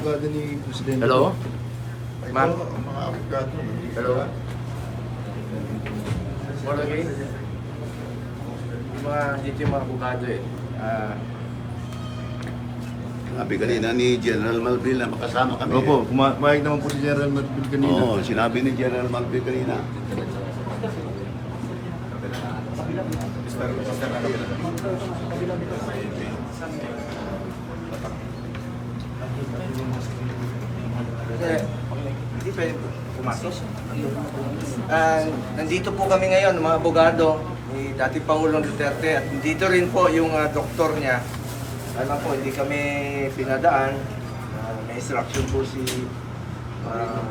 abogado ni Presidente. Hello? Ito, Ma'am? ang mga abogado. Hello? More again? Yung mga, dito yung mga abogado eh. Ah, Sabi kanina ni General Malvin na makasama kami. Opo, pumayag naman po si General Marbil kanina. Oo, sinabi ni General Malvin kanina. Hindi. Hindi pwede pumasok. Ah, nandito po kami ngayon, mga abogado, ni dating Pangulong Duterte at dito rin po yung ah, doktor niya. Alam po, hindi kami pinadaan. Ah, may instruction po si uh,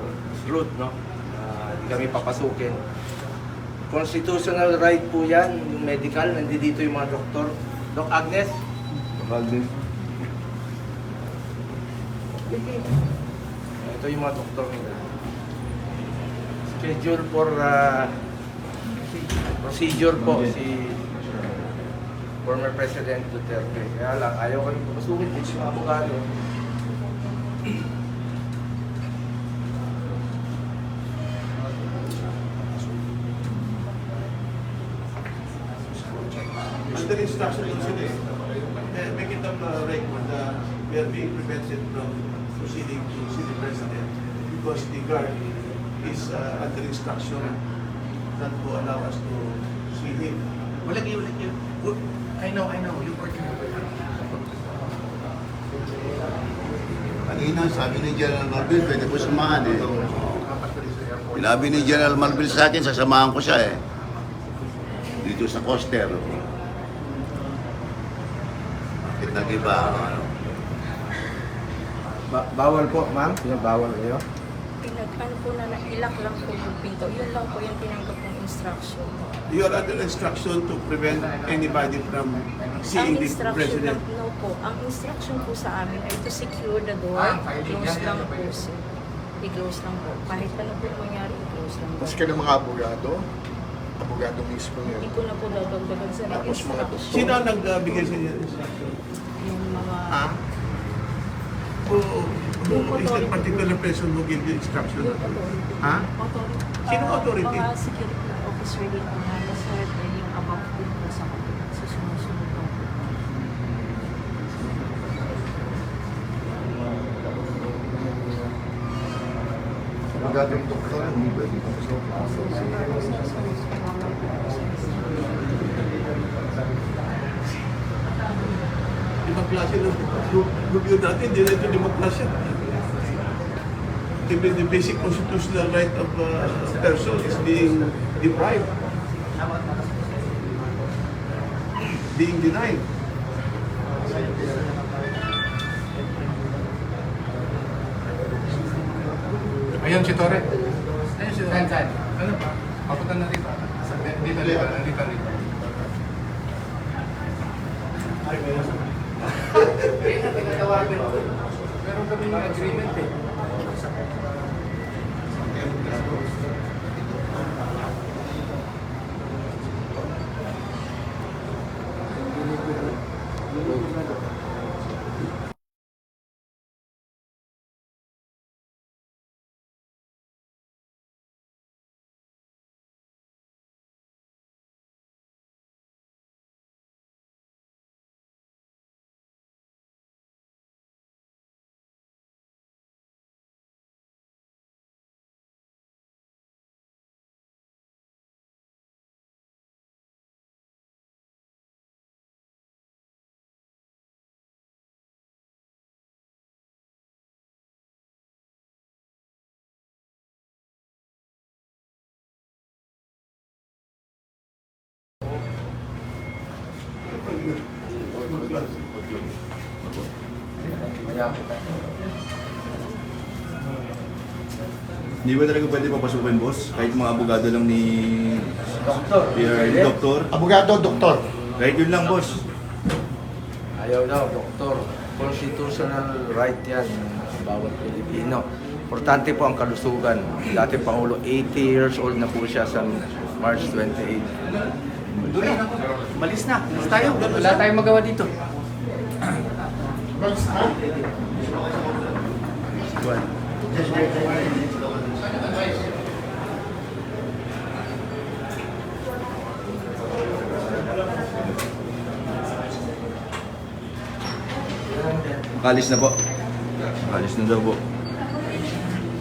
Ruth, no? Ah, hindi kami papasukin. Constitutional right po yan, yung medical, nandito yung mga doktor. Doc Agnes, Agnes. Ito yung mga doktor nila. Schedule for uh, procedure po si former President Duterte. Kaya lang, ayaw kami papasukin dito yung abogado. Under instruction yun sila eh. Eh, Make it up na record na we are being prevented from proceeding to see the president because the guard is uh, under instruction not to allow us to see him. Wala kayo, wala kayo. Good. I know, I know. You're working over there. Kanina sabi ni General Malvin, pwede ko samahan eh. Sinabi ni General Malvin sa akin, sasamahan ko siya eh. Dito sa coaster. Bakit nag-iba? Ano? Ba- bawal po, ma'am? Yung bawal kayo? Pinag, ano po na nailak lang po yung pinto. Yun lang po yung tinanggap ng instruction. You are under instruction to prevent anybody from seeing ang the instruction president. lang, no po, ang instruction po sa amin ay to secure the door. Close lang po sir. I-close lang po. Kahit ano po mangyari, i-close lang po. Tapos kayo ng mga abogado. Abogado mismo yun. Hindi ko na po dadagdagan sa Tapos mga instruction. Sino ang nagbigay sa inyo ng instruction? Yung mga... Ha? Who, who is that particular person who gave the instruction? Yung authority. Ha? Authority. Sino Ah, authority? Mga security officer dito na nasa yung above din po sa kanila. Sa sumusunod. Abogado yung doktor, hindi pwede papasok. Ibang klase ng review natin, hindi na ito klase. Even the basic constitutional right of a person is being deprived. Being denied. Ayun si Tore. Ayun si Tore. Ano ba? Papunta na rito. Sa- Dito, dito. Nandito, dito. Meron kami ng agreement eh. Thank you. Hindi ba talaga pwede papasukin, boss? Kahit mga abogado lang ni Doktor. PR, ni doktor? Abogado, doktor. Kahit yun lang, boss. Ayaw daw, doktor. Constitutional right yan ng bawat Pilipino. Importante po ang kalusugan. Dati Pangulo, 80 years old na po siya sa March 28. Malis na. Malis tayo. Wala tayong magawa dito. Kalis na po. Kalis na daw po.